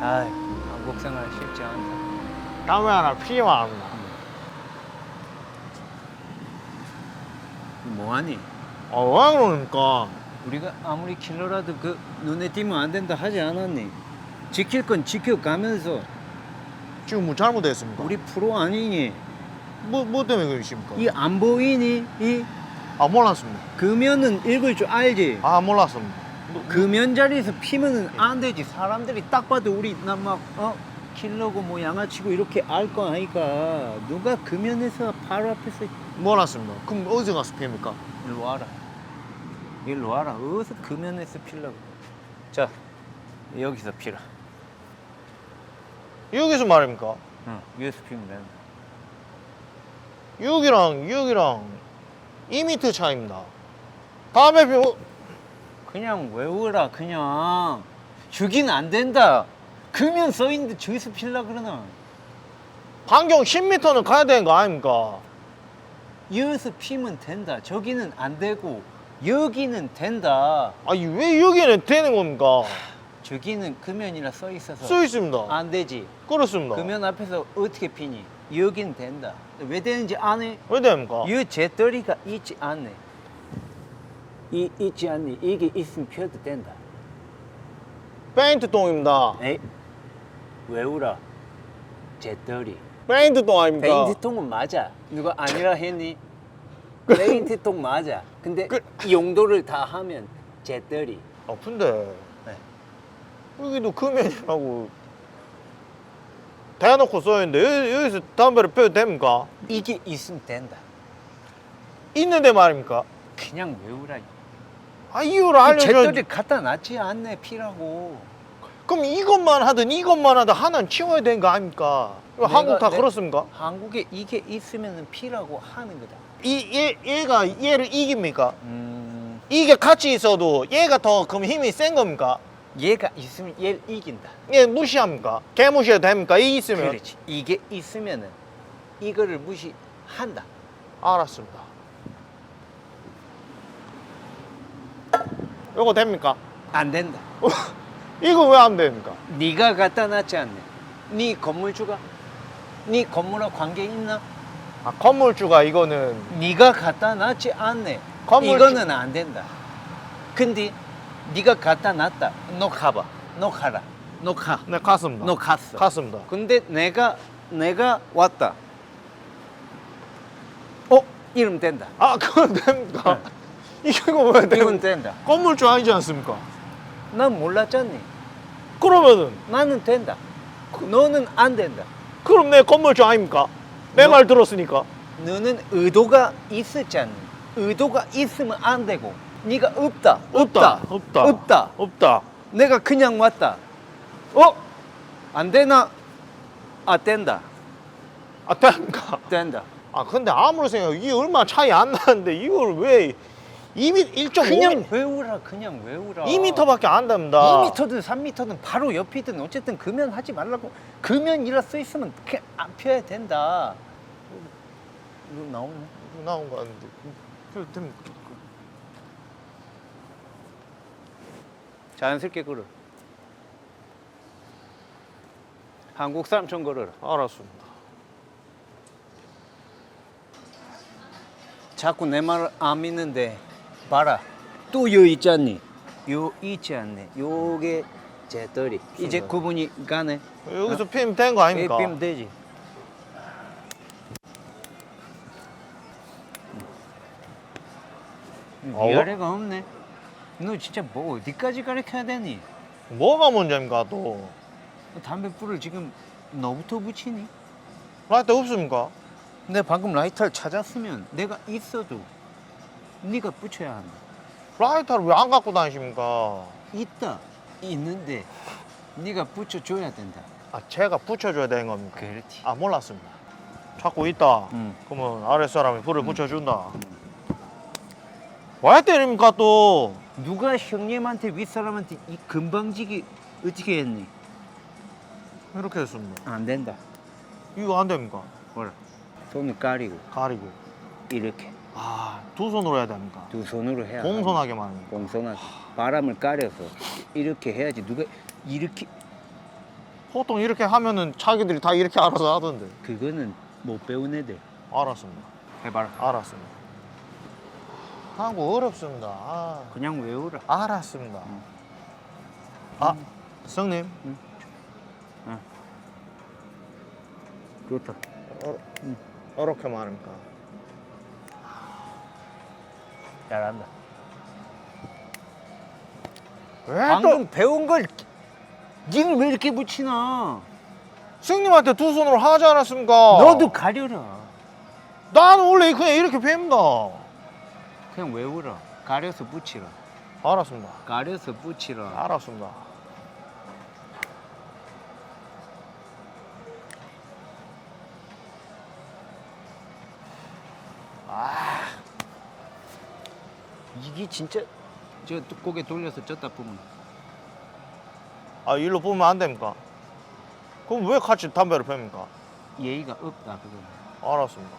아, 한국 생활 쉽지 않다. 땀이 하나 피만 합니다. 뭐하니? 아, 왜 그러니까? 우리가 아무리 킬러라도 그 눈에 띄면 안 된다 하지 않았니? 지킬 건 지켜가면서 지금 뭐 잘못했습니까? 우리 프로 아니니? 뭐, 뭐 때문에 그러십니까? 이 안 보이니? 이 아, 몰랐습니다. 금연은 읽을 줄 알지? 아, 몰랐습니다. 뭐, 금연 자리에서 피면은 안 되지. 사람들이 딱 봐도 우리 나막 어? 킬러고 뭐 양아치고 이렇게 알 거 아니까 누가 금연해서 바로 앞에서 몰랐습니다. 그럼 어디서 가서 핍니까? 일로 와라. 일로 와라. 어디서 금연해서 필라고. 자, 여기서 피라. 여기서 말입니까? 응, 여기서 피면 된다. 여기랑 여기랑 2m 차입니다. 다음에 피, 어, 그냥 외우라, 그냥. 주긴 안 된다. 금연 써있는데 저기서 필라 그러나. 반경 10m는 가야 되는 거 아닙니까? 여기서 피면 된다. 저기는 안 되고, 여기는 된다. 아니, 왜 여기는 되는 겁니까? 저기는 금연이라 써 있어서 써 있습니다. 안 되지. 그렇습니다. 금연 앞에서 어떻게 피니? 여긴 된다. 왜 되는지 아네? 왜 됩니까? 이 재떨이가 있지 않네. 이 있지 않니? 이게 있으면 펴도 된다. 페인트 똥입니다. 에이, 외우라. 재떨이. 페인트 똥 아닙니까? 페인트통은 맞아. 누가 아니라 했니? 페인트통 맞아. 근데 그- 이 용도를 다 하면 재떨이. 아, 근데 네. 여기도 금연이라고 대놓고 써있는데 여기, 여기서 담배를 펴도 됩니까? 이게 있으면 된다. 있는데 말입니까? 그냥 외우라. 아 이유를 알려줘. 재떨이 갖다 놨지 않네 피라고. 그럼 이것만 하든 이것만 하든 하나는 치워야 되는 거 아닙니까? 이거 내가- 한국 다 내- 그렇습니까? 한국에 이게 있으면 피라고 하는 거다. 이 얘, 얘가 얘를 이깁니까? 음, 이게 같이 있어도 얘가 더 그럼 힘이 센 겁니까? 얘가 있으면 얘를 이긴다. 얘 무시합니까? 개 무시해도 됩니까? 이 있으면 그렇지. 이게 있으면은 이거를 무시한다. 알았습니다. 이거 됩니까? 안 된다. 이거 왜 안 됩니까? 네가 갖다 놨지 않네. 네 건물주가 네 건물하고 관계 있나? 아, 건물주가 이거는 네가 갖다 놨지 않네. 건물주- 이거는 안 된다. 근데 네가 갖다 놨다. 너 가봐. 너 가라. 너 가. 네 갔습니다. 너 갔어. 갔습니다. 근데 내가 내가 왔다. 어? 이러면 된다. 아 그건 됩니까? 이거 왜 이건 됩니까? 된다. 건물주 아니지 않습니까? 난 몰랐잖니. 그러면은 나는 된다. 너는 안 된다. 그럼 내 건물주 아닙니까? 내 너- 말 들었으니까. 너는 의도가 있었잖니. 의도가 있으면 안 되고. 네가 없다. 없다. 없다. 없다. 없다. 내가 그냥 왔다. 어? 안 되나? 아 된다. 아 됩니까? 된다. 아 근데 아무리 생각 이게 얼마 차이 안 나는데 이걸 왜 2m 1.5m 그냥 외우라. 그냥 외우라. 2m밖에 안 됩니다. 2m든 3m든 바로 옆이든 어쨌든 금연 하지 말라고 금연이라 써 있으면 그냥 안 펴야 된다. 이거 나오네. 나온 거 아닌데. 그래도 됩니까? 자연스럽게 걸어. 한국 사람처럼 걸어라. 알았습니다. 자꾸 내 말을 안 믿는데 봐라. 또여 있잖니. 요 있지 않네. 요게 제 떨이. 이제. 구분이 가네. 여기서 피면 된거 아닙니까? 빼면 되지. 어? 위아래가 없네. 너 진짜 뭐 어디까지 가르쳐야 되니? 뭐가 문제입니까 또? 담배 불을 지금 너부터 붙이니? 라이트 없습니까? 내 방금 라이터를 찾았으면 내가 있어도 네가 붙여야 한다. 라이터를 왜 안 갖고 다니십니까? 있다. 있는데 네가 붙여줘야 된다. 아 제가 붙여줘야 되는 겁니까? 그렇지. 아 몰랐습니다. 찾고 있다. 응. 그러면 아랫 사람이 불을 붙여준다. 왜 때립니까 또? 누가 형님한테 윗사람한테 이 금방지기 어떻게 했니? 이렇게 했습니다. 안 된다. 이거 안 됩니까? 뭐라? 손을 가리고 가리고. 이렇게 아, 두 손으로 해야 됩니까? 두 손으로 해야 공손하게만 합니다. 공손하게 바람을 가려서 이렇게 해야지 누가 이렇게 보통 이렇게 하면은 자기들이 다 이렇게 알아서 하던데. 그거는 못 배운 애들. 알았습니다. 해봐라. 알았습니다. 한국 어렵습니다. 아, 그냥 외우라. 알았습니다. 아, 성님. 그렇다. 어, 어렵게 말합니까? 잘한다. 왜 방금 배운 걸 니는 왜 이렇게 붙이나? 성님한테 두 손으로 하지 않았습니까? 너도 가려라. 나는 원래 그냥 이렇게 뵙니다. 그냥 외우라. 가려서 붙이라. 알았습니다. 가려서 붙이라. 알았습니다. 이게 진짜 저 고개 돌려서 쪘다 보면 아, 일로 보면 안 됩니까? 그럼 왜 같이 담배를 펴니까? 예의가 없다 그거는. 알았습니다.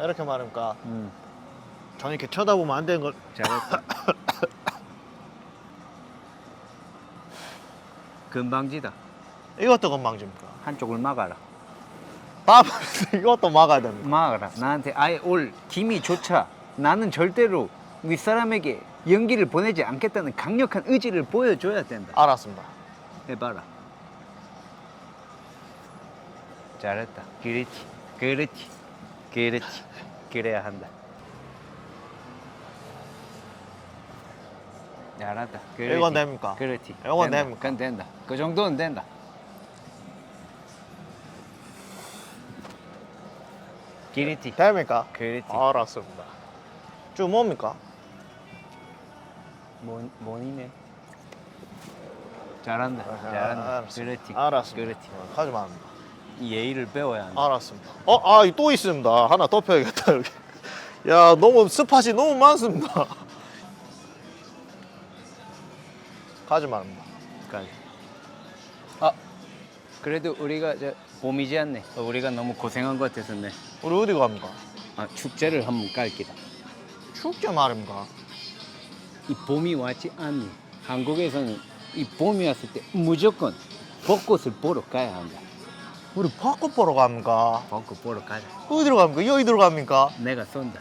이렇게 말합니까? 응. 전 이렇게 쳐다보면 안 되는 걸. 잘했다. 금방지다. 이것도 건방집니까? 한쪽을 막아라. 밥 이것도 막아야 됩니다. 막아라. 나한테 아예 올 기미조차 나는 절대로 윗사람에게 연기를 보내지 않겠다는 강력한 의지를 보여줘야 된다. 알았습니다. 해봐라. 잘했다. 그렇지. 그렇지. 그렇지. 그래야 한다. 잘한다. 그렇지. 이건 됩니까? 그렇지. 이건 된다. 됩니까? 그건 된다. 그 정도는 된다. 그렇지. 됩니까? 그렇지. 알았습니다. 쭉 뭡니까? 뭔, 뭔이네. 잘한다. 잘한다. 아, 알았습니다. 그렇지. 알았습니다. 그렇지. 어, 가지 말입니다. 이 예의를 배워야 한다. 알았습니다. 어, 아, 또 있습니다. 하나 더 펴야겠다, 여기. 야, 너무 스팟이 너무 많습니다. 가지 말입니다. 까지. 아, 그래도 우리가 저 봄이지 않네. 어, 우리가 너무 고생한 것 같아서 네. 우리 어디 갑니까? 아, 축제를 한번 깔기다. 축제 말입니까? 이 봄이 왔지 않니? 한국에서는 이 봄이 왔을 때 무조건 벚꽃을 보러 가야 한다. 우리 벚꽃 보러 갑니까? 벚꽃 보러 가자. 어디로 갑니까? 여기로 갑니까? 내가 쏜다.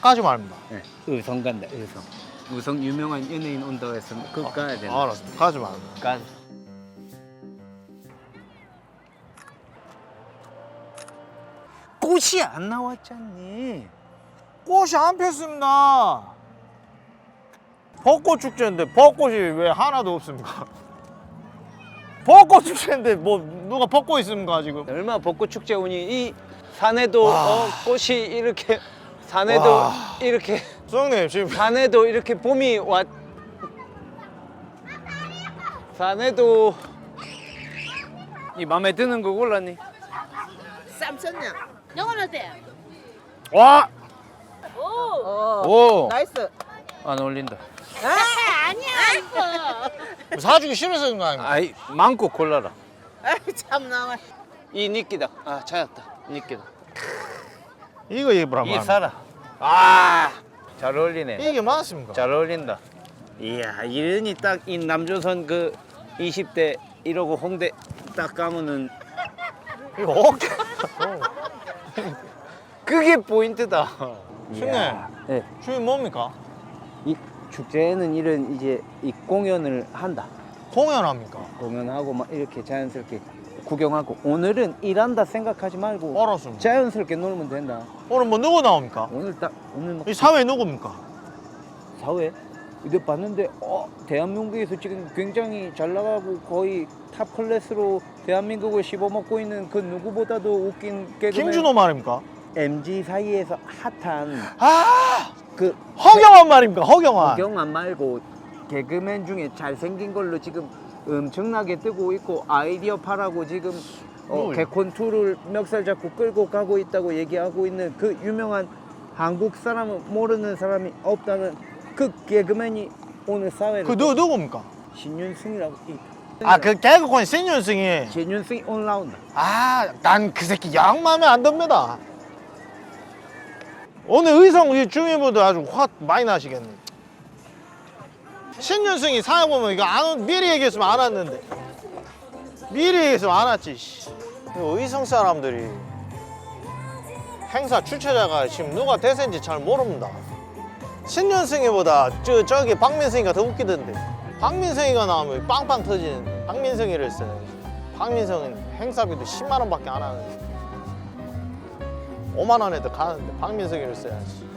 가지 말입니다. 네. 의성 간다. 의성. 의성 유명한 연예인 온다고 해서 그거 가야 된다. 알았습니다. 가지 말입니다. 가 꽃이 안 나왔잖니. 꽃이 안 폈습니다. 벚꽃 축제인데 벚꽃이 왜 하나도 없습니까? 벚꽃 축제인데 뭐 누가 벚꽃 있습니까 지금? 얼마나 벚꽃 축제 오니 이 산에도 와. 어, 꽃이 이렇게 산에도 와. 이렇게 수영님 지금 산에도 이렇게 봄이 왔 산에도 이 마음에 드는 거 골랐니? 쌈 썼냐? 영원 어때? 와 오. 어. 오! 나이스. 안 어울린다 아, 아니야 이거. 사주기 싫어서 그런 거 아닙니까? 아이 많고 골라라 아이 참 나와. 이 니끼다 아 찾았다 니끼다 이거 입으라 이 말. 사라 아 잘 어울리네 이게 맞습니까? 잘 어울린다. 이야, 이런이 딱이 남조선 그 20대 이러고 홍대 딱 가면은 이거 어깨. 그게 포인트다. 신네. 네, 주인 뭡니까? 이 축제에는 이런 이제 이 공연을 한다. 공연합니까? 공연하고 막 이렇게 자연스럽게 구경하고 오늘은 일한다 생각하지 말고 알았습니다. 자연스럽게 놀면 된다. 오늘 뭐 누구 나옵니까? 오늘 딱 오늘 막 이 사회 누굽니까? 사회 이거 봤는데 어 대한민국에서 지금 굉장히 잘 나가고 거의 탑 클래스로 대한민국을 씹어먹고 있는 그 누구보다도 웃긴 개그맨 김준호 말입니까? MG 사이에서 핫한 아 그 허경환 말입니까? 허경환. 경안 말고 개그맨 중에 잘생긴 걸로 지금 엄청나게 뜨고 있고 아이디어 파라고 지금 어, 뭘? 개콘 투를 멱살 잡고 끌고 가고 있다고 얘기하고 있는 그 유명한 한국 사람은 모르는 사람이 없다는 그 개그맨이 오늘 사회를 그 누, 누굽니까? 신윤승이라고 이아그 개그콘 신윤승이 신윤승이 오늘 나온다. 아 난 그 새끼 양 마음에 안 듭니다 오늘 의성 우리 주민분들 아주 화 많이 나시겠네 신윤승이 사회보면 이거 안, 온- 미리 얘기했으면 안 왔는데 미리 얘기했으면 안 왔지 씨. 이거 의성 사람들이 행사 주최자가 지금 누가 대세인지 잘 모릅니다 신윤승이보다 저, 저기 박민승이가 더 웃기던데. 박민승이가 나오면 빵빵 터지는데. 박민승이를 써야지 박민승은 행사비도 10만 원밖에 안 하는데. 5만 원에도 가는데 박민승이를 써야지